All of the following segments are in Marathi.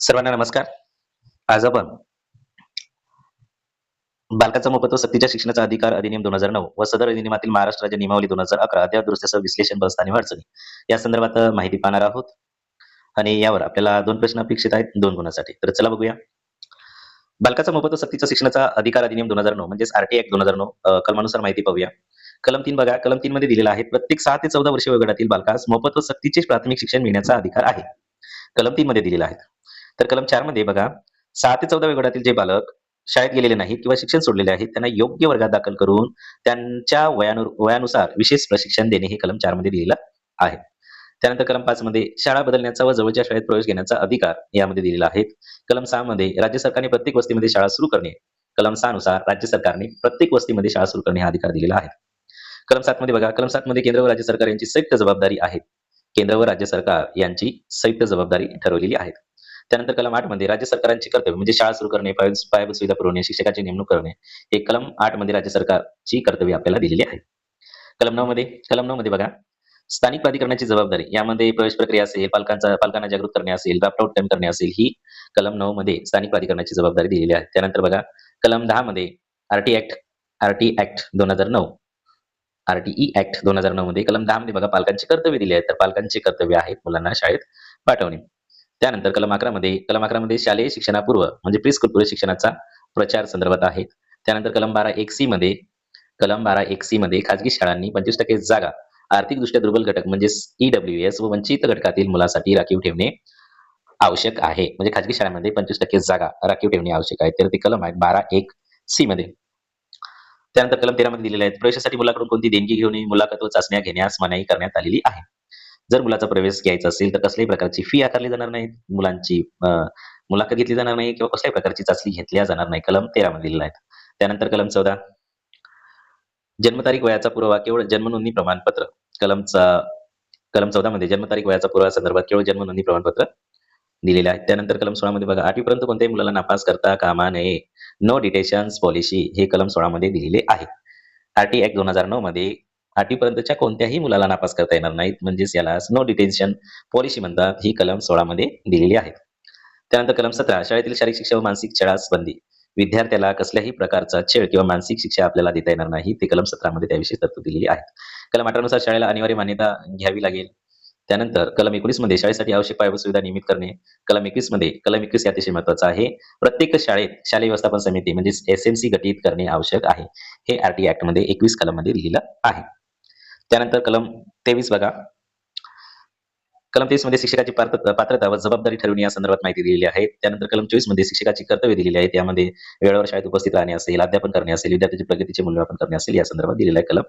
सर्वांना नमस्कार. आज आपण बालकाचा मोफत व सक्तीच्या शिक्षणाचा अधिकार अधिनियम दोन हजार नऊ व सदर अधिनियमातील महाराष्ट्र राज्य नियमावली दोन हजार अकरा अद्याप दुरुस्तीसह विश्लेषण बसताना अडचणी या संदर्भात माहिती पाहणार आहोत. आणि यावर आपल्याला दोन प्रश्न अपेक्षित आहेत दोन गुणासाठी. तर चला बघूया. बालकाचा मोफत व सक्तीच्या शिक्षणाचा अधिकार अधिनियम दोन हजार नऊ म्हणजेच आरटी ऍक्ट दोन हजार नऊ कलमानुसार माहिती पाहूया. कलम तीन बघा कलम तीन मध्ये दिलेला आहे प्रत्येक सहा ते चौदा वर्ष वयोगटातील बालकास मोफत व सक्तीचे प्राथमिक शिक्षण मिळण्याचा अधिकार आहे. कलम तीन मध्ये दिलेला आहे. तर कलम चारमध्ये बघा सहा ते चौदा वयोगटातील जे बालक शाळेत गेलेले नाहीत किंवा शिक्षण सोडलेले आहेत त्यांना योग्य वर्गात दाखल करून त्यांच्या वयानु वयानुसार विशेष प्रशिक्षण देणे हे कलम चारमध्ये दिलेलं आहे. त्यानंतर कलम पाच मध्ये शाळा बदलण्याचा व जवळच्या शाळेत प्रवेश घेण्याचा अधिकार यामध्ये दिलेला आहे. कलम सहा मध्ये राज्य सरकारने प्रत्येक वस्तीमध्ये शाळा सुरू करणे कलम सहा नुसार राज्य सरकारने प्रत्येक वस्तीमध्ये शाळा सुरू करणे हा अधिकार दिलेला आहे. कलम सात मध्ये बघा कलम सात मध्ये केंद्र व राज्य सरकार यांची संयुक्त जबाबदारी आहे. केंद्र व राज्य सरकार यांची संयुक्त जबाबदारी ठरवलेली आहे. त्यानंतर कलम आठमध्ये राज्य सरकारांची कर्तव्य म्हणजे शाळा सुरू करणे पायाभूत सुविधा पुरवणे शिक्षकाची नेमणूक करणे हे कलम आठमध्ये राज्य सरकारची कर्तव्य आपल्याला दिलेली आहे. कलम नऊ मध्ये कलम नऊ मध्ये बघा स्थानिक प्राधिकरणाची जबाबदारी यामध्ये प्रवेश प्रक्रिया असेल पालकांचा पालकांना जागृत करणे असेल ड्राफ्ट आउट करणे असेल ही कलम नऊ मध्ये स्थानिक प्राधिकरणाची जबाबदारी दिलेली आहे. त्यानंतर बघा कलम दहा मध्ये आरटी ऍक्ट आरटी ऍक्ट दोन हजार नऊ आरटीई ऍक्ट दोन हजार नऊ मध्ये कलम दहा मध्ये बघा पालकांची कर्तव्य दिली आहेत. तर पालकांचे कर्तव्य आहेत मुलांना शाळेत पाठवणे. त्यानंतर कलम अकरामध्ये कलम अकरामध्ये शालेय शिक्षणापूर्व म्हणजे प्री स्कूल पूर्व शिक्षणाचा प्रचार संदर्भात आहेत त्यानंतर कलम बारा एक सी मध्ये कलम बारा एक सी मध्ये खाजगी शाळांनी पंचवीस टक्के जागा आर्थिकदृष्ट्या दुर्बल घटक म्हणजे ईडब्ल्यू एस व वंचित घटकातील मुलासाठी राखीव ठेवणे आवश्यक आहे. म्हणजे खाजगी शाळांमध्ये पंचवीस टक्के जागा राखीव ठेवणे आवश्यक आहे. तर ते कलम आहेत बारा एक सी मध्ये. त्यानंतर कलम तेरामध्ये दिलेले आहेत. प्रवेशासाठी मुलाकडून कोणती देणगी घेऊन मुलाखत व चाचण्या घेण्यास मनाई करण्यात आलेली आहे. जर मुलाचा प्रवेश घ्यायचा असेल तर कसल्याही प्रकारची फी आकारली जाणार नाही मुलांची अं, मुलाखत घेतली जाणार नाही किंवा कसल्याही प्रकारची चाचणी घेतल्या जाणार नाही. कलम तेरा मध्ये दिलेला आहे. त्यानंतर कलम चौदा. जन्मतारीख वयाचा पुरावा केवळ जन्म नोंदणी प्रमाणपत्र कलमचा कलम चौदा मध्ये जन्मतारीख वयाचा पुरावा संदर्भात केवळ जन्म नोंदणी प्रमाणपत्र दिलेले आहे. त्यानंतर कलम सोळा मध्ये बघा आठवीपर्यंत कोणत्याही मुलाला नापास करता कामा नये. नो डिटेशन पॉलिसी हे कलम सोळा मध्ये दिलेले आहे. आरटी ऍक्ट दोन हजार नऊ मध्ये आठवीपर्यंतच्या कोणत्याही मुलाला नापास करता येणार नाहीत. म्हणजेच याला नो डिटेन्शन पॉलिसी म्हणतात. ही कलम सोळा मध्ये दिलेली आहे. त्यानंतर कलम सतरा शाळेतील शारीरिक शिक्षा व मानसिक छळास बंदी. विद्यार्थ्याला कसल्याही प्रकारचा छेड किंवा मानसिक शिक्षा आपल्याला देता येणार नाही. ते कलम सतरामध्ये त्याविषयी तत्व दिलेली आहे कलम अठरानुसार शाळेला अनिवार्य मान्यता घ्यावी लागेल. त्यानंतर कलम एकोणीसमध्ये शाळेसाठी आवश्यक पायाभूत सुविधा नियमित करणे. कलम एकवीसमध्ये कलम एकवीस अतिशय महत्वाचं आहे. प्रत्येक शाळेत शालेय व्यवस्थापन समिती म्हणजे एस एम सी गठीत करणे आवश्यक आहे. हे आरटी ऍक्टमध्ये एकवीस कलममध्ये लिहिलं आहे. त्यानंतर कलम तेवीस बघा. कलम तेवीसमध्ये शिक्षकाची पात्रता व जबाबदारी ठरविणे या संदर्भात माहिती दिलेली आहे. त्यानंतर कलम चोवीसमध्ये शिक्षकाची कर्तव्य दिलेली आहेत यामध्ये वेळेवर शाळेत उपस्थित राहणे असेल अध्यापन करणे असेल विद्यार्थ्याची प्रगतीचे मूल्यमापन करणे असेल या संदर्भात दिलेलं आहे कलम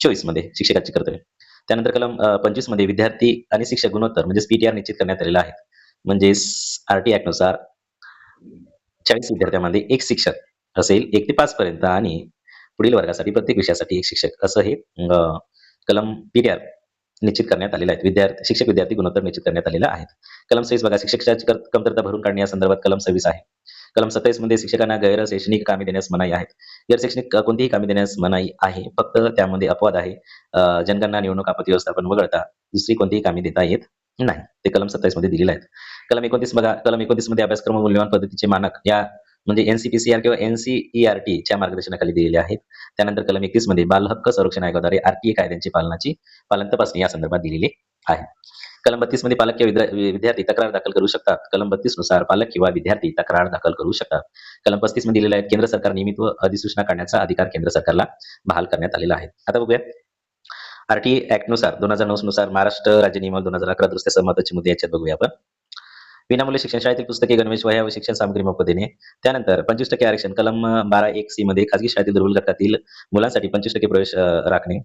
चोवीसमध्ये शिक्षकाची कर्तव्य. त्यानंतर कलम पंचवीसमध्ये विद्यार्थी आणि शिक्षक गुणोत्तर म्हणजे पीटीआर निश्चित करण्यात आलेला आहे. म्हणजे आरटी ऍक्टनुसार चाळीस विद्यार्थ्यांमध्ये एक शिक्षक असेल एक ते पाच पर्यंत आणि पुढील वर्गासाठी प्रत्येक विषयासाठी एक शिक्षक. असं हे अं, कलम पीडीआर निश्चित करण्यात आलेले आहेत विद्यार्थी शिक्षक विद्यार्थी गुणोत्तर निश्चित करण्यात आलेला आहेत कलम सव्वीस बघा शिक्षकाची कमतरता भरून काढणे या संदर्भात कलम सव्वीस आहे. कलम सत्तावीसमध्ये शिक्षकांना गैर शैक्षणिक कामे देण्यास मनाई आहेत. गैर शैक्षणिक कोणतीही कामे देण्यास मनाई आहे. फक्त त्यामध्ये अपवाद आहे. जनगणना निवडणूक आपत्ती व्यवस्थापन वगळता दुसरी कोणतीही कामे देता येत नाही. ते कलम सत्तावीसमध्ये दिलेले आहेत. कलम एकोणतीस बघा कलम एकोणतीसमध्ये अभ्यासक्रम मूल्यवान पद्धतीचे मानक या म्हणजे एनसीपीसीआर किंवा एनसीईआरटी च्या मार्गदर्शनाखाली दिलेले आहेत. त्यानंतर कलम एकतीसमध्ये बाल हक्क संरक्षण आयोगाद्वारे आरटीए कायद्यांची पालनाची पालन तपासणी या संदर्भात दिलेली आहे. कलम बत्तीसमध्ये पालक किंवा विद्यार्थी तक्रार दाखल करू शकतात. कलम बत्तीसनुसार पालक किंवा विद्यार्थी तक्रार दाखल करू शकतात. कलम पस्तीसमध्ये दिलेला आहे केंद्र सरकार नियमित व अधिसूचना काढण्याचा अधिकार केंद्र सरकारला बहाल करण्यात आलेला आहे. आता बघूया. आरटीए ऍक्टनुसार दोन हजार नऊ नुसार महाराष्ट्र राज्य नियम दोन हजार अकरा दुरुस्ती सहमताचे मुद्दे याच्यात बघूया आपण. विनामूल्य शिक्षण शाळेतील पुस्तके गणवेश वह्या व शिक्षण सामग्री मोफत देणे. त्यानंतर पंचवीस टक्के आरक्षण कलम बारा एक सी मध्ये खाजगी शाळेतील दुर्बल गटातील मुलांसाठी पंचवीस टक्के प्रवेश राखणे.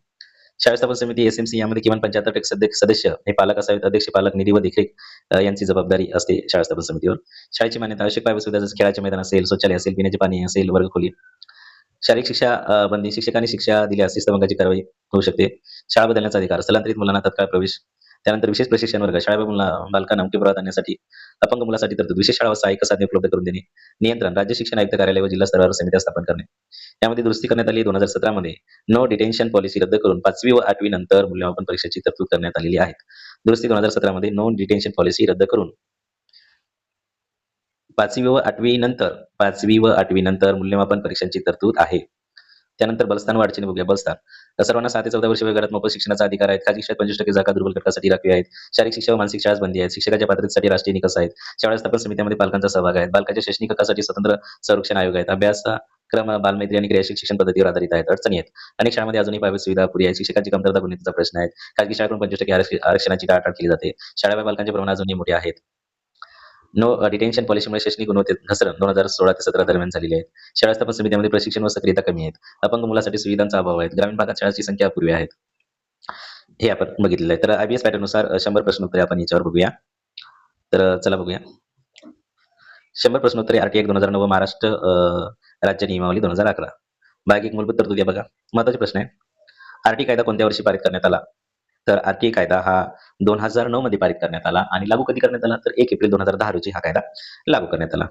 शाळा स्थापन समिती एसएमसी यामध्ये किमान पंच्याहत्तर टक्के सदस्य सदस्य हे पालक असावेत. अध्यक्ष पालक निधी व देखरेख यांची जबाबदारी असते शाळा स्थापन समितीवर. शाळेची मान्यता आवश्यक पाय सुविधा जसं खेळाचे मैदान असेल शौचालय असेल पिण्याचे पाणी असेल वर्गखोली. शारीरिक शिक्षा बंदी शिक्षकांनी शिक्षा दिल्यास शिस्तभंगाची कारवाई होऊ शकते. शाळा बदलण्याचा अधिकार स्थलांतरित मुलांना तत्काळ प्रवेश. त्यानंतर विशेष प्रशिक्षण वर्ग शाळा मुला बालकांना मुख्य प्रवाहात आणण्यासाठी अपंग मुलासाठी तरतूद विशेष शाळा सहाय्यक साधने उपलब्ध करून देणे नियंत्रण राज्य शिक्षण आयुक्त कार्यालय व जिल्हा स्तरावर समित्या स्थापन करणे. यामध्ये दुरुस्ती करण्यात आली दोन हजार सतरामध्ये नो डिटेन्शन पॉलिसी रद्द करून पाचवी व आठवी नंतर मूल्यमापन परीक्षेची तरतूद करण्यात आलेली आहे. दुरुस्ती दोन हजार सतरा मध्ये नो डिटेन्शन पॉलिसी रद्द करून पाचवी व आठवी नंतर पाचवी व आठवी नंतर मूल्यमापन परीक्षांची तरतूद आहे. त्यानंतर बलस्थान व अडचणी बघूया बलस्थान तर सर्वांना सहा ते चौदा वर्ष वगैरे मोफत शिक्षणाचा अधिकार आहे खाजगी शाळेत पंचवीस टक्के जागा दुर्बल घटकासाठी राखीव आहेत. शारीरिक शिक्षा व मानसिक शाळा बंदी आहेत. शिक्षकाच्या पात्रतेसाठी राष्ट्रीय निकष आहेत. शाळा स्थापन समितीमध्ये पालकांचा सहभाग आहे. बालकाच्या शैक्षणिक हक्कासाठी स्वतंत्र संरक्षण आयोग आहेत. अभ्यास क्रम बालमैत्री आणि क्रियाशील शिक्षण पद्धतीवर आधारित आहेत. अडचणी आहेत. अनेक शाळांमध्ये अजूनही पायाभूत सुविधा पुरी आहे शिक्षकांची कमतरता गुणवत्तेचा प्रश्न आहे. खाजगी शाळेकडून पंचवीस टक्के आरक्षणाची टाळाटाळ केली जाते. शाळा बालकांचे प्रमाण अजूनही मोठे आहेत. नो डिटेन्शन पॉलिसीमुळे शैक्षणिक गुणवत्तेत घसरण. दोन हजार सोळा ते सतरा दरम्यान झालेली आहे शाळा स्थापन समितीमध्ये प्रशिक्षण व सक्रियता कमी आहेत. अपंग मुलासाठी सुविधांचा अभाव आहे. ग्रामीण भागात शाळांची संख्या अपुरी आहेत. हे आपण बघितलेलं आहे. तर आयबीएस पॅटर्ननुसार शंभर प्रश्नोत्तरे आपण याच्यावर बघूया. तर चला बघूया. शंभर प्रश्नोत्तरे आरटी एक दोन हजार नऊ महाराष्ट्र राज्य नियमावली दोन हजार अकरा. भाग एक मूलभूत तरतुदी बघा. महत्त्वाचे प्रश्न आहे. आरटी कायदा कोणत्या वर्षी पारित करण्यात आला? तर आरटी कायदा हा दोन हजार नऊ मध्ये पारित करण्यात आला आणि लागू कधी करण्यात आला? तर एक एप्रिल दोन हजार दहा रोजी हा कायदा लागू करण्यात आला.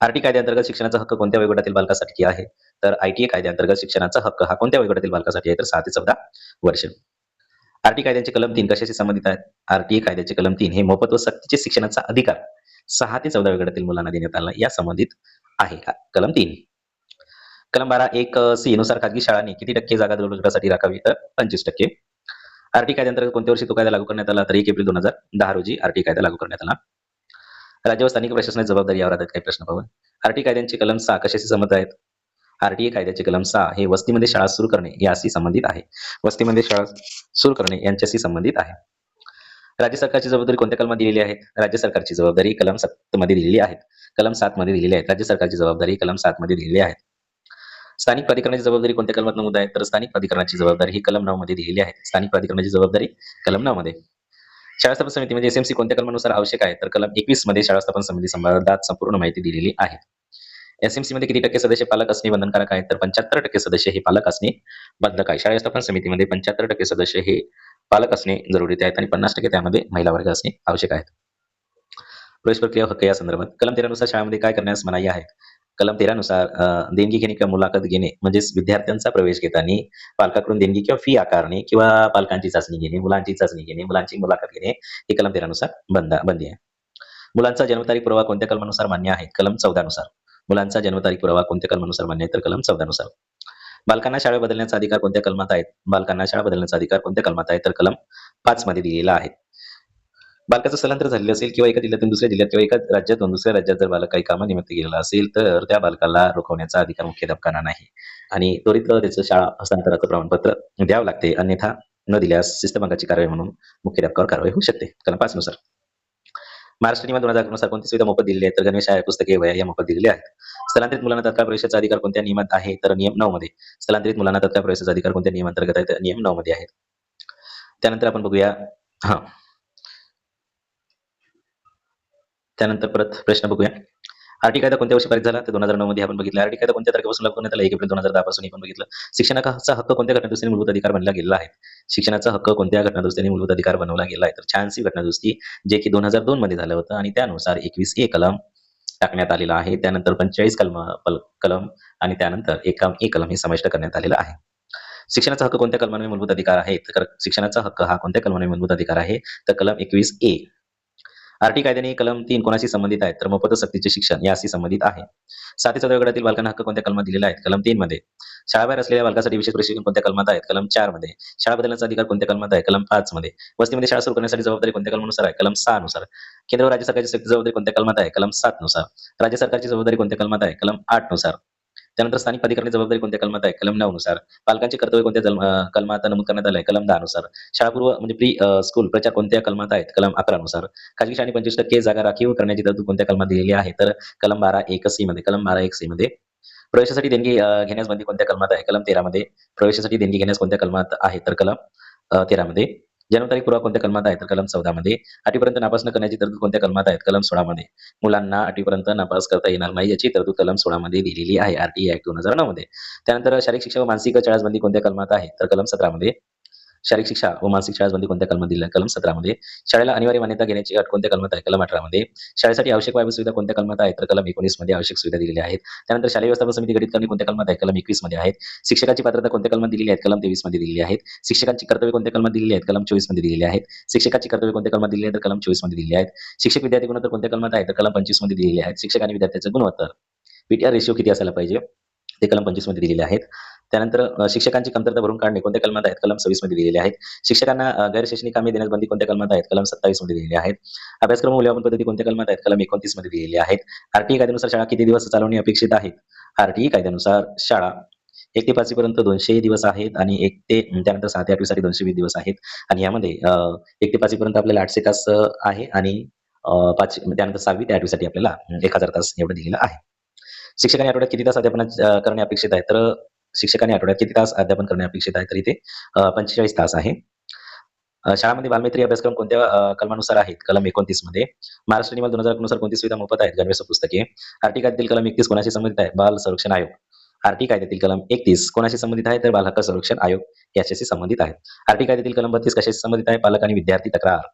आरटी कायद्याअंतर्गत शिक्षणाचा हक्क कोणत्या वयोगटातील बालकासाठी आहे? तर आयटीए कायद्याअंतर्गत शिक्षणाचा हक्क हा कोणत्या वयोगटातील बालकासाठी आहे? तर सहा ते चौदा वर्ष. आरटी कायद्याचे कलम तीन कशाशी संबंधित आहेत? आरटीए कायद्याचे कलम तीन हे मोफत व सक्तीचे शिक्षणाचा अधिकार सहा ते चौदा वयोगटातील मुलांना देण्यात आला. या संबंधित आहे कलम तीन. कलम बारा एक सी नुसार खाजगी शाळांनी किती टक्के जागा दुर्घटनासाठी राखावी? तर पंचवीस टक्के. आरटी कायद्यांतर्गत कोणत्या वर्षी तो कायदा लागू करण्यात आला? तर एक एप्रिल दोन हजार दहा रोजी आरटी कायदा लागू करण्यात आला. राज्य व स्थानिक प्रशासनाची जबाबदारी यावर आधारित काही प्रश्न पाहून आरटी कायद्यांचे कलम सहा कशाशी संबंध आहेत? आरटीए कायद्याचे कलम सहा हे वस्तीमध्ये शाळा सुरू करणे याशी संबंधित आहे. वस्तीमध्ये शाळा सुरू करणे यांच्याशी संबंधित आहे. राज्य सरकारची जबाबदारी कोणत्या कलमात दिलेली आहे? राज्य सरकारची जबाबदारी कलम सात मध्ये दिलेली आहे कलम सात मध्ये दिलेली आहे राज्य सरकारची जबाबदारी कलम सात मध्ये दिलेली आहे स्थानिक प्राधिकरणाची जबाबदारी कोणत्या कलमात नमूद आहे? तर स्थानिक प्राधिकरणाची जबाबदारी ही कलम नऊ मध्ये दिलेली आहे. स्थानिक प्राधिकरणाची जबाबदारी कलम नऊ मध्ये शाळा स्थापन समितीमध्ये एसएमसी कोणत्या कलमानुसार आवश्यक आहे? तर कलम एकवीसमध्ये शाळा स्थापन समिती संबंधात संपूर्ण माहिती दिलेली आहे. एसएमसी मध्ये किती टक्के सदस्य पालक असणे बंधनकारक आहे? तर पंच्याहत्तर टक्के सदस्य हे पालक असणे बंधक आहे. शाळा स्थापन समितीमध्ये पंच्याहत्तर टक्के सदस्य हे पालक असणे जरुरीचे आहेत आणि पन्नास टक्के त्यामध्ये महिला वर्ग असणे आवश्यक आहे प्रवेश प्रक्रिया हक्क या संदर्भात कलम तेरानुसार शाळेमध्ये काय करण्यास मनाई आहे? कलम तेरानुसार अं, देणगी घेणे किंवा मुलाखत घेणे म्हणजेच विद्यार्थ्यांचा प्रवेश घेताना पालकाकडून देणगी किंवा फी आकारणे किंवा पालकांची चाचणी घेणे मुलांची चाचणी घेणे मुलांची मुलाखत घेणे हे कलम तेरानुसार बंद बंदी आहे. मुलांचा जन्मतारीख पुरावा कोणत्या कलमानुसार मान्य आहे? कलम चौदानुसार. मुलांचा जन्मतारीख पुरावा कोणत्या कलमानुसार मान्य आहे? तर कलम चौदानुसार. बालकांना शाळा बदलण्याचा अधिकार कोणत्या कलमात आहेत? बालकांना शाळा बदलण्याचा अधिकार कोणत्या कलमात आहे? तर कलम पाच मध्ये दिलेला आहे. बालकाचं स्थलांतर झालेलं असेल किंवा एका जिल्ह्यातून दुसऱ्या जिल्ह्यात किंवा एका राज्यातून दुसऱ्या राज्यात जर बालक काही कामानिमित्त गेलेला असेल तर त्या बालकाला रोखवण्याचा अधिकार मुख्याध्यापकांना नाही. आणि त्वरित त्याचं शाळा हस्तांतराचं प्रमाणपत्र द्यावं लागते. अन्यथा न दिल्यास शिस्तभंगाची कारवाई म्हणून मुख्याध्यापकावर कारवाई होऊ शकते. कारण पाचनुसार महाराष्ट्र नियम दोन हजारनुसार कोणती सुविधा मोफत दिलेली आहे तर गणवेश आहे पुस्तके वया या मोफत दिलेल्या आहेत. स्थलांतरित मुलांना तत्काळ प्रवेशाचा अधिकार कोणत्या नियमात आहे? तर नियम नऊ मध्ये. स्थलांतरित मुलांना तत्काळ प्रवेशाचा अधिकार कोणत्या नियमांतर्गत आहे? तर नियम नऊ मध्ये आहे त्यानंतर आपण बघूया हा. त्यानंतर परत प्रश्न बघूया. आरटी कायदा कोणत्या वर्षी पारित झाला? तर दोन हजार नऊ मध्ये आपण बघितलं. आरटी कायदा कोणत्या तारखेपासून लागू करण्यात आला? एक एप्रिल दोन हजार दहा पासून आपण बघितलं. शिक्षणाचा हक्क कोणत्या घटनादुस्तीने मूलभूत अधिकार बनला गेलेला आहे? शिक्षणाचा हक्क कोणत्या घटनादुरुस्तीने मूलभूत अधिकार बनवला गेला आहे? तर छानसी घटनादुस्ती जे की दोन हजार दोन मध्ये झालं होतं आणि त्यानुसार एकवीस ए कलम टाकण्यात आलेला आहे. त्यानंतर पंचेचाळीस कलम कलम आणि त्यानंतर एकाम ए कलम हे समाविष्ट करण्यात आलेलं आहे. शिक्षणाचा हक्क कोणत्या कलमाने मूलभूत अधिकार आहे तर शिक्षणाचा हक्क हा कोणत्या कलमाने मूलभूत अधिकार आहे? तर कलम एकवीस ए आरटी कायद्याने कलम तीन कोणाशी संबंधित आहे तर मोफत सक्तीचे शिक्षण याशी संबंधित आहे. साथी ते चौदा गटातील बालकांना हक्क कोणत्या कलमात दिलेला आहे कलम तीन मध्ये. शाळाबाहेर असलेल्या बालकासाठी विशेष प्रशिक्षण कोणत्या कलमात आहेत? कलम चारमध्ये. शाळा बदलण्याचा अधिकार कोणत्या कलमात आहे? कलम पाच मध्ये. वस्तीमध्ये शाळा सुरू करण्यासाठी जबाबदारी कोणत्या कलमानुसार आहे? कलम सहा नुसार. केंद्र व राज्य सरकारची जबाबदारी कोणत्या कलमात आहे? कलम सात नुसार. राज्य सरकारची जबाबदारी कोणत्या कलमात आहे? कलम आठनुसार. त्यानंतर स्थानिक प्राधिकरणाची जबाबदारी कोणत्या कलमात आहे? कलम नऊ नुसार. पालकांचे कर्तव्य कोणत्या कलमात नमूद करण्यात आलं आहे कलम दहा नुसार. शाळापूर्व म्हणजे प्री स्कूल प्रचार कोणत्या कलमात आहेत? कलम अकरा नुसार. खाजगी शाळा पंचवीस टक्के जागा राखीव करण्याची तरतूद कोणत्या कलमात दिलेली आहे? तर कलम बारा एक सी मध्ये कलम बारा एक सी मध्ये. प्रवेशासाठी देणगी घेण्यास बंदी कोणत्या कलमात आहे? कलम तेरामध्ये प्रवेशासाठी देणगी घेण्यास कोणत्या कलमात आहे? तर कलम तेरा मध्ये. जन्मतारीख पुरावा कोणत्या कलमात आहे तर कलम चौदा मध्ये आठवीपर्यंत नापास न करण्याची तरतूद कोणत्या कलमात आहेत? कलम सोळा मध्ये मुलांना आठवीपर्यंत नापास करता येणार नाही याची तरतूद कलम सोळा मध्ये दिलेली आहे. आरटीए ऍक्ट दोन हजार नऊ मध्ये त्यानंतर शारीरिक शिक्षा व मानसिक चाळीसबंदी कोणत्या कलमात आहे? तर कलम सतरा मध्ये शारीरिक शिक्षा व मानसिक शाळाबंदी कोणत्या कलमात दिल्या आहे कलम सतरामध्ये? शाळेला अनिवार्य मान्यता घेण्याची अट कोणत्या कलमात आहे? कलम अठरामध्ये. शाळेसाठी आवश्यक पायाभूत सुविधा कोणत्या कलमात आहे तर कलम एकोणीसमध्ये आवश्यक सुविधा दिलेल्या आहेत. त्यानंतर शालेय व्यवस्थापन समिती गठीत करणे कोणत्या कलमात आहे? कलम एकवीसमध्ये आहेत. शिक्षकाची पात्रता कोणत्या कलमात दिलेली आहेत कलम तेवीसमध्ये दिलेली आहेत. शिक्षकांची कर्तव्य कोणत्या कलमात दिलेली आहेत? कलम चोवीसमध्ये दिलेली आहेत. शिक्षकाची कर्तव्य कोणत्या कलमात दिलेली आहेत तर कलम चोवीसमध्ये दिलेली आहेत. शिक्षक विद्यार्थी गुणोत्तर कोणत्या कलमात आहे? तर कलम पंचवीसमध्ये दिलेले आहेत शिक्षक आणि विद्यार्थ्याचं गुणोत्तर. पीटीआर रेशिओ किती असायला पाहिजे? ते कलम पंचवीसमध्ये दिलेले आहेत. त्यानंतर शिक्षकांची कमतरता भरून काढणे कोणत्या कलमात आहेत? कलम सव्वीसमध्ये दिलेले आहेत. शिक्षकांना गैरशैक्षणिक कामे देण्यास बंदी कोणत्या कलमात आहेत? कलम सत्तावीसमध्ये दिलेले आहेत. अभ्यासक्रम मूल्यमापन पद्धती कोणत्या कलमात आहेत? कलम एकोणतीसमध्ये दिलेले आहेत. आरटीई कायद्यानुसार शाळा किती दिवस चालवणे अपेक्षित आहेत आरटीई कायद्यानुसार शाळा एक ते पाचवी पर्यंत दोनशे दिवस आहेत आणि एक ते त्यानंतर सहा ते आठवीसाठी दोनशे वीस दिवस आहेत. आणि यामध्ये एक ते पाचवी पर्यंत आपल्याला आठशे तास आहे आणि पाच त्यानंतर सहावी ते आठवीसाठी आपल्याला एक हजार तास एवढं दिलेलं आहे. शिक्षकांनी आठवड्यात किती तास अध्यापन करणे अपेक्षित आहे? तर शिक्षकांनी आठवड्यात किती तास अध्यापन करणे अपेक्षित आहे? तर इथे पंचेचाळीस तास आहे. शाळामध्ये बालमित्री अभ्यासक्रम कोणत्या कलमानुसार आहेत? कलम एकोणतीसमध्ये महाराष्ट्र नियम दोन हजार एकोणनुसार कोणती सुविधा मोफत आहेत? गणवेश पुस्तके. आर्टी कायद्यातील कलम एकतीस कोणाशी संबंधित आहे? बाल संरक्षण आयोग. आरटी कायद्यातील कलम एकतीस कोणाशी संबंधित आहे? तर बाल हक्क संरक्षण आयोग याच्याशी संबंधित आहे आर्टी कायद्यातील कलम बत्तीस कशाशी संबंधित आहे? पालक आणि विद्यार्थी तक्रार.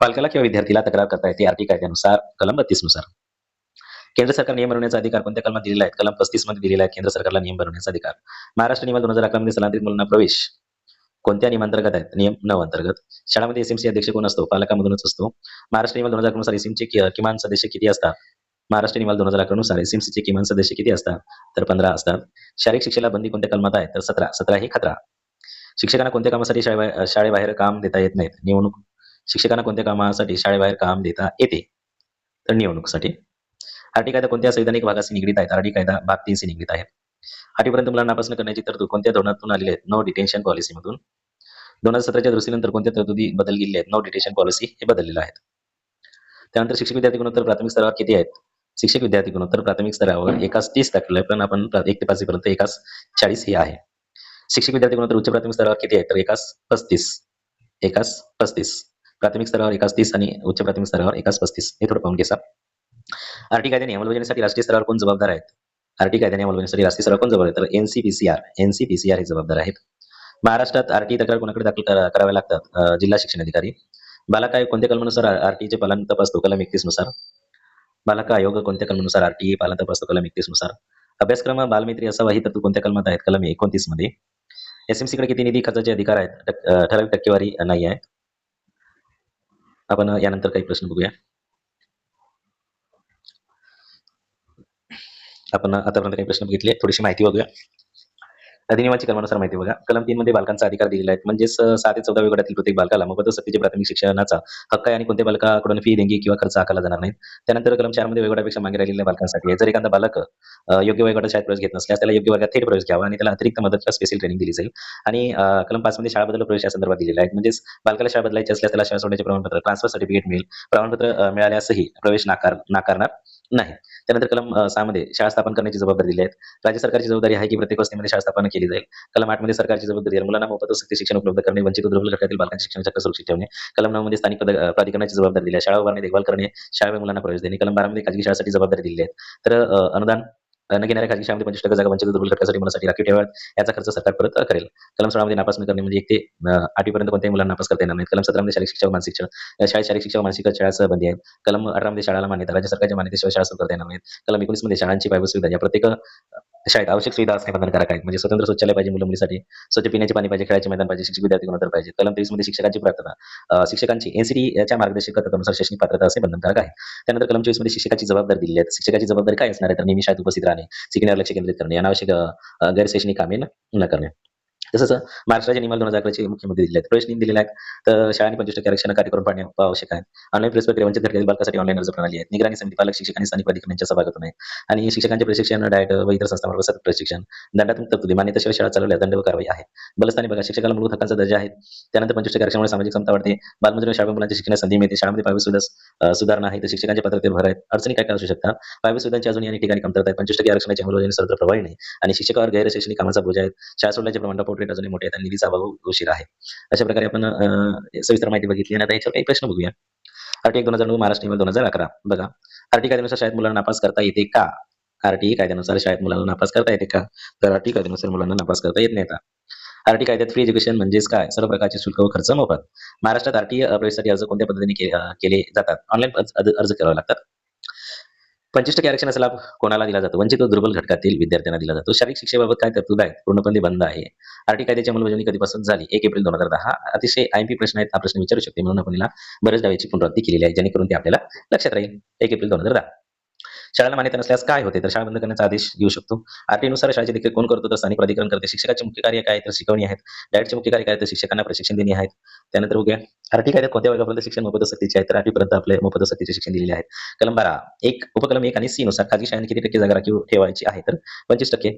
पालकाला किंवा विद्यार्थीला तक्रार करता येते आर्टी कायद्यानुसार कलम बत्तीसनुसार केंद्र सरकार नियम बनवण्याचा अधिकार कोणत्या कलमात दिलेला आहे? कलम पस्तीसमध्ये दिलेला आहे केंद्र सरकारला नियम बनवण्याचा अधिकार. महाराष्ट्र नियम दोन हजार अकरा मध्ये स्थलांतरित मुलांना प्रवेश कोणत्या नियमांतर्गत आहेत? नियम नऊ अंतर्गत. शाळामध्ये एसएमसी अध्यक्ष कोण असतो? पालकामधूनच असतो. महाराष्ट्र नियम दोन हजारनुसार एसएमचे किमान सदस्य किती असतात? महाराष्ट्र नियम दोन हजार अकरा नुसार एसएमसीचे किमान सदस्य किती असतात? तर पंधरा असतात. शारीरिक शिक्षेला बंदी कोणत्या कलमात आहे? तर सतरा. सतरा हे खतरा. शिक्षकांना कोणत्या कामासाठी शाळे शाळेबाहेर काम देता येत नाहीत? निवडणूक. शिक्षकांना कोणत्या कामासाठी शाळेबाहेर काम देता येते? तर निवडणुकीसाठी. आरटी कायदा कोणत्या संविधानिक भागाशी निगडीत आहेत आरटी कायदा भाग तीनशी निगडीत आहे. आठवीपर्यंत मुलांना नापासणं करण्याची तरतूद कोणत्या धोरणातून आलेली आहेत नो डिटेन्शन पॉलिसीमधून दोन हजार सतराच्या दृष्टीनंतर कोणत्या तरतुदी बदल केलेल्या आहेत? नो डिटेन्शन पॉलिसी हे बदललेलं आहेत. त्यानंतर शिक्षक विद्यार्थी गुणोत्तर प्राथमिक स्तरावर किती आहेत? शिक्षक विद्यार्थी गुणोत्तर प्राथमिक स्तरावर एकाच तीस दाखवलंय पण आपण एक ते पाचवी पर्यंत एकाच चाळीस हे आहे. शिक्षक विद्यार्थी गुणोत्तर उच्च प्राथमिक स्तरावर किती आहे तर एकाच पस्तीस. एकाच पस्तीस. प्राथमिक स्तरावर एकाच तीस आणि उच्च प्राथमिक स्तरावर एकाच पस्तीस. हे थोडं पाहून घेसा आरटी कायद्याने अंमलबजावणीसाठी राष्ट्रीय स्तरावर कोण जबाबदार आहेत? आरटी कायद्याने अंमलबजावणीसाठी राष्ट्रीय स्तरावर कोण जबाबदार तर एनसीपीसीआर एनसीपीसीआर हे जबाबदार आहेत. महाराष्ट्रात आरटी तक्रार कोणाकडे दाखल कराव्या लागतात? जिल्हा शिक्षण अधिकारी. बालक आयोग कोणत्या कलमानुसार आरटीचे पालन तपासतो कलम एकतीसनुसार बालक आयोग कोणत्या कलमानुसार आरटी पालन तपासतो कलम एकतीसनुसार अभ्यासक्रम बालमित्री असावा ही तरतूद कोणत्या कलमात आहेत? कलम एकोणतीसमध्ये. एसएमसी कडे किती निधी खर्चाचे अधिकार आहेत? ठराविक टक्केवारी नाही आहे. आपण यानंतर काही प्रश्न बघूया. आपण आतापर्यंत काही प्रश्न बघितले. थोडीशी माहिती बघूया. अधिनियमाची कलमानुसार माहिती बघा. कलम तीन मध्ये बालकांचा अधिकार दिलेला आहे. म्हणजेच अं, सहा ते चौदा गटातील प्रत्येक बालकाला मोफत सक्तीचे प्राथमिक शिक्षणाचा हक्क आहे आणि कोणत्या बालकाकडून फी देणगी किंवा खर्च आकारला जाणार नाही. त्यानंतर कलम चारमध्ये वेगवेगळ्यापेक्षा मागे राहिलेल्या बालकांसाठी जर एखादा बालक योग्य वयोगटात शाळेत प्रवेश घेत नसल्यास त्याला योग्य वर्गात थेट प्रवेश घ्यावा आणि त्याला अतिरिक्त मदत किंवा स्पेशल ट्रेनिंग दिली जाईल. आणि कलम पाच मध्ये शाळा बदल प्रवेश या संदर्भात दिलेला आहे. म्हणजेच बालकाला शाळा बदलायची असल्यास त्याला शाळा सोडण्याचे प्रमाणपत्र ट्रान्सफर सर्टिफिकेट मिळेल. प्रमाणपत्र मिळाल्यासही प्रवेश नाकार नाकारणार. नाही त्यानंतर कलम सहा मध्ये शाळा स्थापन करण्याची जबाबदारी दिली आहे राज्य सरकारची जबाबदारी आहे की प्रत्येक वस्तीमध्ये शाळा स्थापन केली जाईल. कलम आठमध्ये सरकारची जबाबदारी आहे. मुलांना मोफत सक्ती शिक्षण उपलब्ध करणे वंचित दुर्बल घटकातील बालकांचे शिक्षण चक्र सुरक्षित ठेवणे. कलम नऊ मध्ये स्थानिक प्राधिकरणाची जबाबदारी दिली आहे. शाळा उभारणे देखभाल करणे शाळेमध्ये मुलांना प्रवेश देणे. कलम बारा मध्ये खाजगी शाळेसाठी जबाबदारी दिली आहे तर अनुदान न घेणाऱ्या खाजगी शाळेमध्ये पंचवीस टक्के जागा वंचित दुर्बल घटकासाठी मुलासाठी राखीव ठेवा याचा खर्च सरकार परत करेल. कलम सोळामध्ये नापास न करणे म्हणजे एक ते आठवीपर्यंत कोणत्याही मुलांना नापास करता येणार नाही. कलम सतरामध्ये शारीरिक शिक्षण मानसिक शाळा शाळेत शारीरिक शिक्षण मानसिक शाळा बंदी आहे कलम अठरामध्ये शाळाला मान्यता राज्य सरकारच्या मान्यतेशिवाय शाळा सुरू करता येणार नाहीत. कलम एकोणीसमध्ये शाळांची पायाभूत सुविधा या प्रत्येक शाळेत आवश्यक सुविधा असणे बंधनकारक आहे. म्हणजे स्वतंत्र शौचालय पाहिजे मुलं मुलीसाठी स्वच्छ पिण्याचे पाणी पाहिजे खेळाचे मैदान पाहिजे शिक्षक विद्यार्थी गुणोत्तर पाहिजे कलम तेवीसमध्ये शिक्षकांची पात्रता शिक्षकांची एनसीडी याच्या मार्गदर्शक तत्वानुसार शैक्षणिक पात्रता असे बंधनकारक आहे. त्यानंतर कलम चोवीसमध्ये शिक्षकाची जबाबदारी दिली आहे. शिक्षकाची जबाबदारी काय असणार आहे? तर नेहमी शाळेत उपस्थित राहणे शिकण्यावर लक्ष केंद्रित करणे अनावश्यक अं, गैरशैक्षणिक कामे न करणे. तसंच महाराष्ट्राच्या नियमाला दोन हजार अकराचे मुख्यमंत्री दिले आहेत. प्रवेश नियम दिलेला आहेत तर शाळांनी पंचवीस टक्के आरक्षण कार्यक्रम पाडणे आवश्यक आहे. ऑनलाईन प्रेस प्रक्रिया म्हणजे वंचित घटकातील बालकासाठी ऑनलाईन अर्ज प्रणाली आहे. निगराणी समिती पालक शिक्षक आणि स्थानिक प्राधिकरणांच्या सभागतून आहे. आणि शिक्षकांचे प्रशिक्षण डायट व इतर संस्थांवर सतत प्रशिक्षण. दंडात्मक तरतुदी मान्यताशिवाय शाळा चालवल्या दंड व कारवाई आहे. बलस्थानी बघा शिक्षकाला मूलभूत हक्कांचा दर्जा आहे. त्यानंतर पंचवीस टक्के आरक्षणामुळे सामाजिक समता वाढते. बालमजुरी शाळा मुलांच्या शिक्षणास संधी मिळते. शाळेमध्ये पायाभूत सुद्धा सुधारणा आहे. तर शिक्षकांच्या पात्रतेवर भर आहेत. अडचणी काय काय असू शकतात? पायाभूत सुद्धांची अजून या ठिकाणी कमतरता आहे पंचवीस टक्के आरक्षणाची अंमलबजावणी सर्व प्रभावी नाही. आणि शिक्षकावर गैर शैक्षणिक कामाचा बोजा आहे. शाळा सोडल्याचे प्रमाण पोर्ट्रेट अजूनही मोठे आहेत आणि निधीचा अभाव उशीर आहे. अशा प्रकारे आपण सविस्तर माहिती बघितली आणि आता याच्यावर काही प्रश्न बघूया. आरटी दोन हजार नऊ महाराष्ट्र नियम दोन हजार अकरा. बघा आरटी कायद्यानुसार शाळेत मुलांना नापास करता येते का? आरटी कायद्यानुसार शाळेत मुलांना नापास करता येते का? तर आरटी कायद्यानुसार मुलांना नापास करता येत नाही का आरटी कायद्यात फ्री एज्युकेशन म्हणजेच काय? सर्व प्रकारचे शुल्क व खर्च मोफत. महाराष्ट्रात आरटीए प्रवेशासाठी अर्ज कोणत्या पद्धतीने केले जातात? ऑनलाईन अर्ज करावे लागतात. पंचवीस टक्के आरक्षणाचा लाभ कोणाला दिला जातो? वंचित व दुर्बल घटकातील विद्यार्थ्यांना दिला जातो. शारीरिक शिक्षेबाबत काय तरतूद आहे पूर्णपणे बंद आहे. आरटी कायद्याची अंमलबजावणी कधीपासून झाली? एक एप्रिल दोन हजार दहा. अतिशय आयपी प्रश्न आहेत. हा प्रश्न विचारू शकते म्हणून आपण बरेच दाव्याची पुनरावृत्ती केलेली आहे जेणेकरून ते आपल्याला लक्षात राहील. एक एप्रिल दोन हजार दहा. शाळेला मान्यता नसल्यास काय होते? तर शाळा बंद करण्याचा आदेश घेऊ शकतो. आरटीनुसार शाळेचे देखील कोण करतो तर स्थानिक प्राधिकरण करते. शिक्षकाचे मुख्य कार्य काय? तर शिकवणी आहेत. डायटचे मुख्य कार्य काय? तर शिक्षकांना प्रशिक्षण देणे आहेत. त्यानंतर बघूया आरटी कायद्यात कोणत्या वर्गापर्यंत शिक्षण मोफत सक्तीचे आहे तर आठवीपर्यंत आपले मोफत सक्तीचे शिक्षण दिलेले आहेत. कलम बारा. एक उपकलम एक आणि सी नुसार खाजगी शाळांनी किती टक्के जागा राखीव ठेवायची आहे? तर पंचवीस टक्के.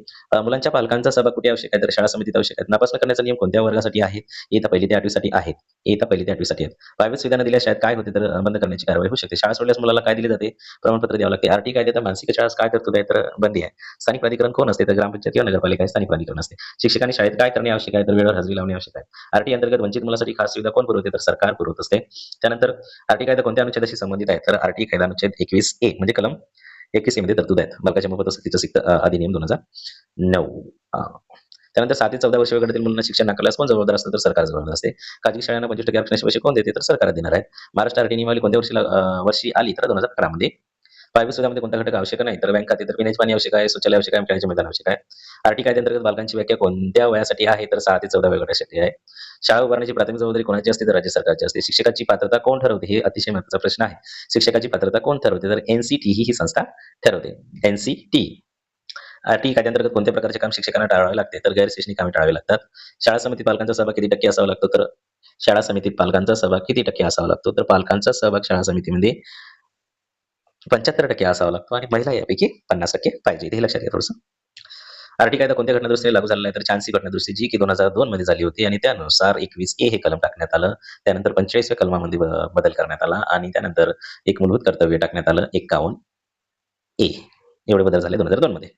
मुलांच्या पालकांचा सभा कुठे आवश्यक आहे? तर शाळा समितीत आवश्यक आहे नापासणा करण्याचा नियम कोणत्या वर्गासाठी आहे? इयत्ता पहिली ते आठवीसाठी आहेत इयत्ता पहिली ते आठवीसाठी आहेत प्रायव्हेट सुविधा न शाळेत काय होते? तर बंद करण्याची कारवाई होऊ शकते. शाळा सोडल्यास मुलाला काय दिले जाते? प्रमाणपत्र द्यावं लागते. आरटी कायद्यात मानसिक शाळा काय करतो तर बंदी आहे. स्थानिक प्राधिकरण कोण असते तर ग्रामपंचायत किंवा नगरपालिका स्थानिक प्राधिकरण असते. शिक्षकांनी शाळेत काय करणे आवश्यक आहे तर वेळेवर हजेरी लावणे आवश्यक आहे. आरटी अंतर्गत वंचित मुलासाठी खास सुविधा कोण पुरवते तर सरकार पुरवत असते. त्यानंतर आरटी कायदा कोणत्या अनुच्छेदाशी संबंधित आहे? तर आरटी कायदा अनुच्छेद एकवीस ए म्हणजे कलम एकवीस ए मध्ये तरतूद आहेत. बालकाच्या मोफत सक्तीचा सिक्त अधिनियम दोन हजार नऊ. त्यानंतर सात ते चौदा वर्ष वगैरेतील मुलांना शिक्षण नाकारल्यास कोण जबाबदार असतं तर सरकार जबाबदार असते. खाजगी शाळांना पंचवीस टक्के आरक्षणाचे पैसे कोण देते तर सरकार देणार आहे. महाराष्ट्र आरटी नियमावली कोणत्या वर्षी वर्षी आली तर दोन हजार अकरा मध्ये प्रायव्हेट सुविधामध्ये कोणता घटक आवश्यक नाही. तर बँक खाते तर पिण्याचे पाणी आवश्यक आहे शौचालय आवश्यक आहे खेळाचे मैदान आवश्यक आहे. आरटी कायद्याअंतर्गत बालकांची व्याख्या कोणत्या वयासाठी आहे? तर सहा ते चौदा वयासाठी आहे. शाळा उभारण्याची प्राथमिक जबाबदारी कोणाची असते? तर राज्य सरकारची असते. शिक्षकाची पात्रता कोण ठरवते? हे अतिशय महत्त्वाचा प्रश्न आहे. शिक्षकाची पात्रता कोण ठरवते? तर एनसीटी ही ही संस्था ठरवते. एनसीटी आरटी कायद्यांतर्गत कोणत्या प्रकारचे काम शिक्षकांना टाळावे लागते? तर गैरशैक्षणिक कामे टाळावे लागतात. शाळा समितीत पालकांचा सहभाग किती टक्के असावा लागतो? तर शाळा समितीत पालकांचा सहभाग किती टक्के असावा लागतो? तर पालकांचा सहभाग शाळा समितीमध्ये पंच्याहत्तर टक्के असावा लागतो आणि महिला यापैकी पन्नास टक्के पाहिजे. हे लक्षात घ्या थोडंसं. आरटी कायदा कोणत्या घटनादुरुस्तीने लागू झाला आहे तर चान्सी घटनादुरुस्ती जी की दोन हजार दोन मध्ये झाली होती आणि त्यानुसार एकवीस ए हे कलम टाकण्यात आलं. त्यानंतर पंचेचाळीसव्या कलमामध्ये बदल करण्यात आला आणि त्यानंतर एक मूलभूत कर्तव्य टाकण्यात आलं एक्कावन्न ए. एवढे बदल झाले दोन हजार दोन मध्ये.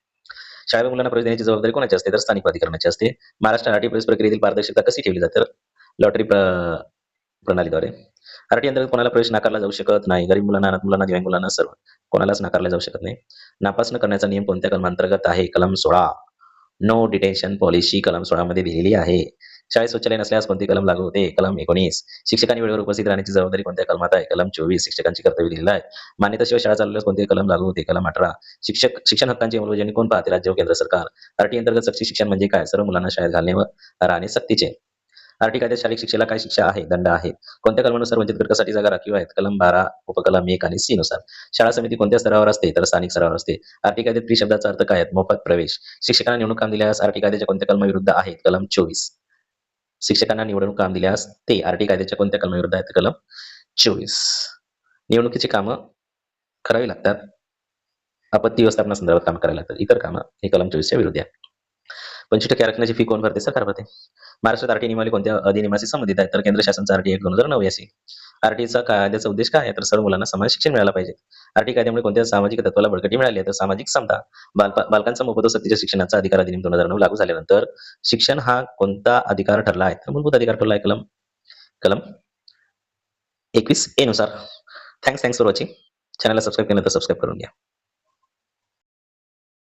शाळेत मुलांना प्रवेश देण्याची जबाबदारी कोणाची असते? तर स्थानिक प्राधिकरणाची असते. महाराष्ट्र आरटी प्रवेश प्रक्रियेतील पारदर्शकता कशी ठेवली जाते? तर लॉटरी प्र- प्रणालीद्वारे. आरटी अंतर्गत कोणाला प्रवेश नाकारला जाऊ शकत नाही. गरीब मुलांना अनाथ मुलांना दिव्यांग मुलांना सर्व कोणालाच नाकारला जाऊ शकत नाही. नापास न करण्याचा नियम कोणत्या कलमांतर्गत आहे? कलम सोळा. नो डिटेन्शन पॉलिसी कलम सोळा मध्ये दिलेली आहे. शाळेत शौचालय नसल्यास कोणते कलम लागू होते? कलम एकोणीस. शिक्षकांनी वेळेवर उपस्थित राहण्याची जबाबदारी कोणत्या कलमात आहे? कलम चोवीस. शिक्षकांची कर्तव्य दिलेलं आहे. मान्यताशिवाय शाळा चालवल्यास कोणते कलम लागू होते? कलम अठरा. शिक्षक शिक्षण हक्कांची अंमलबजावणी कोण पाहते? राज्य व केंद्र सरकार. आरटी अंतर्गत सक्ती शिक्षण म्हणजे काय? सर्व मुलांना शाळेत घालणे व राहणे सक्तीचे. आरटी कायद्यात शारीरिक शिक्षेला काय शिक्षा आहे? दंड आहे. कोणत्या कलमानुसार वंचित घटकासाठी जागा राखीव आहेत? कलम बारा उपकलम एक आणि सी नुसार. शाळा समिती कोणत्या स्तरावर असते? तर स्थानिक स्तरावर असते. आरटी कायद्यात फ्री शब्दाचा अर्थ काय मोफत प्रवेश. शिक्षकांना निवडणूक काम दिल्यास आरटी कायद्याच्या कोणत्या कलमाविरुद्ध आहेत? कलम चोवीस. शिक्षकांना निवडणूक काम दिल्यास ते आरटी कायद्याच्या कोणत्या कलमाविरुद्ध आहेत? कलम चोवीस. निवडणुकीची कामं करावी लागतात. आपत्ती व्यवस्थापना संदर्भात काम करायला लागतात. इतर कामं हे कलम चोवीसच्या विरुद्ध आहे पंचवीस टक्के आरक्षणाची फी कोण भरते? सरकार भरते. महाराष्ट्रात आरटी नियमावली कोणत्या अधिनियमाशी संबंधित आहे तर केंद्र शासनचा आरटी एक दोन हजार नऊ यासी आरटीचा कायद्याचा उद्देश काय आहे? तर सर्व मुलांना समान शिक्षण मिळालं पाहिजे. आरटी कायद्यामुळे कोणत्या सामाजिक तत्वाला बळकटी मिळाली तर सामाजिक समता. बालकांचा मोफत सक्तीच्या शिक्षणाचा अधिकार अधिनियम दोन हजार नऊ लागू झाल्यानंतर शिक्षण हा कोणता अधिकार ठरला आहे? तर मूलभूत अधिकार ठरला आहे कलम कलम एकवीस ए नुसार. थँक्स थँक्स फॉर वॉचिंग चॅनलला सबस्क्राईब केलं तर सबस्क्राईब करून घ्या.